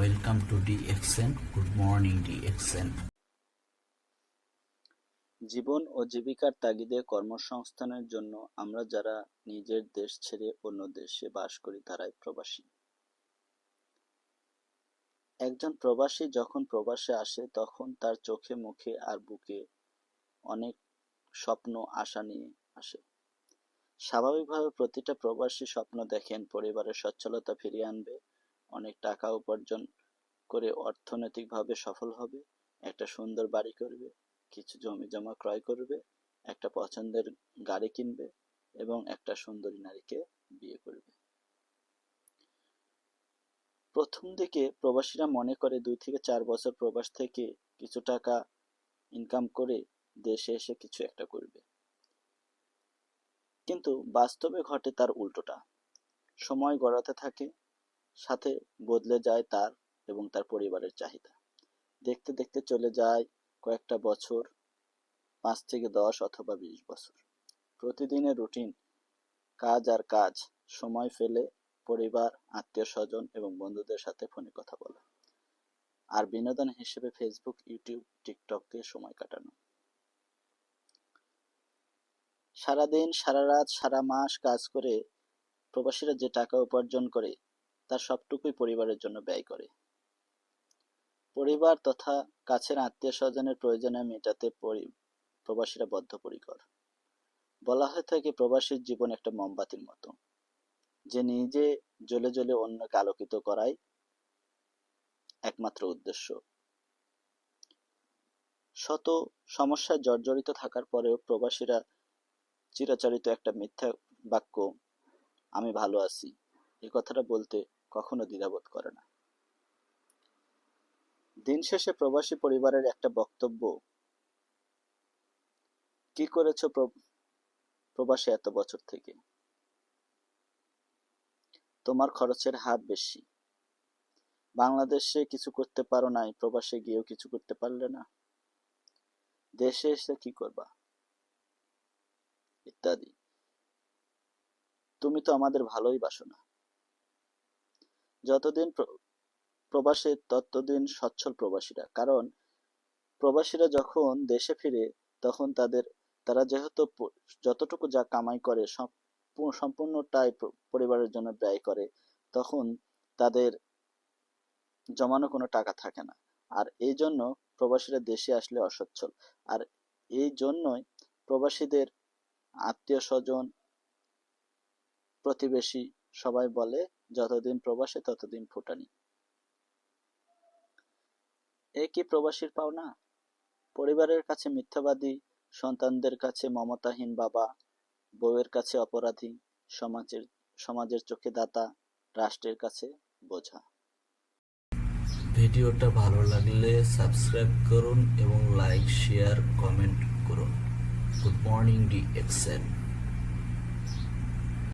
Welcome to DXN. Good morning, DXN. জীবন ও জীবিকার তাগিদে কর্মসংস্থানের জন্য আমরা যারা নিজের দেশ ছেড়ে অন্য দেশে বাস করি তারাই প্রবাসী একজন প্রবাসী যখন প্রবাসে আসে তখন তার চোখে মুখে আর বুকে অনেক স্বপ্ন আশা নিয়ে আসে স্বাভাবিকভাবে প্রতিটা প্রবাসী স্বপ্ন দেখেন পরিবারের সচ্ছলতা ফিরিয়ে আনবে অনেক টাকা উপার্জন করে অর্থনৈতিকভাবে সফল হবে, একটা সুন্দর বাড়ি করবে, কিছু জমি জমা ক্রয় করবে, একটা পছন্দের গাড়ি কিনবে এবং একটা সুন্দরী নারীকে বিয়ে করবে। প্রথম দিকে প্রবাসীরা মনে করে দুই থেকে চার বছর প্রবাস থেকে কিছু টাকা ইনকাম করে দেশে এসে কিছু একটা করবে। কিন্তু বাস্তবে ঘটে তার উল্টোটা। সময় গড়াতে থাকে, সাথে বদলে যায় তার এবং তার পরিবারের চাহিদা। দেখতে দেখতে চলে যায় কয়েকটা বছর, পাঁচ থেকে দশ অথবা বিশ বছর। প্রতিদিনের রুটিন, কাজ আর কাজ, সময় ফেলে পরিবার আত্মীয় স্বজন এবং বন্ধুদের সাথে ফোনে কথা বলা। আর বিনোদন হিসেবে ফেসবুক ইউটিউব টিকটকে সময় কাটানো। সারাদিন, সারা রাত, সারা মাস কাজ করে প্রবাসীরা যে টাকা উপার্জন করে, তার সবটুকুই পরিবারের জন্য ব্যয় করে। পরিবার তথা কাছের আত্মীয় স্বজনের প্রয়োজনে মেটাতে পরি- প্রবাসীরা বদ্ধপরিকর। বলা হয়ে থাকে প্রবাসীর জীবন একটা মোমবাতির মতো। যে নিজে জ্বলে জ্বলে অন্যকে আলোকিত করাই একমাত্র উদ্দেশ্য। শত সমস্যায় জর্জরিত থাকার পরেও প্রবাসীরা চিরাচরিত একটা মিথ্যা বাক্য, আমি ভালো আছি। এই কথাটা বলতে কখনো দ্বিধাবোধ করে না। দিন শেষে প্রবাসী পরিবারের একটা বক্তব্য, কি করেছ প্রবাসে এত বছর থেকে? তোমার খরচের হার বেশি। বাংলাদেশে কিছু করতে পারো নাই, প্রবাসে গিয়েও কিছু করতে পারলে না। দেশে এসে কি করবা? ইত্যাদি। তুমি তো আমাদের ভালোই বাসো না। যতদিন প্র- প্রবাসে ততদিন সচ্ছল প্রবাসীরা। কারণ, প্রবাসীরা যখন দেশে ফিরে, তখন তাদের, তারা যেহেতু যতটুকু যা কামাই করে সম্পূ- সম্পূর্ণটাই পরিবারের জন্য ব্যয় করে, তখন তাদের জমানো কোনো টাকা থাকে না। আর এই জন্য প্রবাসীরা দেশে আসলে অসচ্ছল। আর এই জন্যই প্রবাসীদের আত্মীয় স্বজন প্রতিবেশী সবাই বলে, যতদিন প্রবাসে, ততদিন ফুটানি। এ কি প্রবাসীর পাওনা? পরিবারের কাছে মিথ্যাবাদী, সন্তানদের কাছে মমতাহীন বাবা, বউয়ের কাছে অপরাধী, সমাজের সমাজের চোখে দাতা, রাষ্ট্রের কাছে বোঝা। ভিডিওটা ভালো লাগলে সাবস্ক্রাইব করুন এবং লাইক, শেয়ার, কমেন্ট করুন। Good morning, DXN.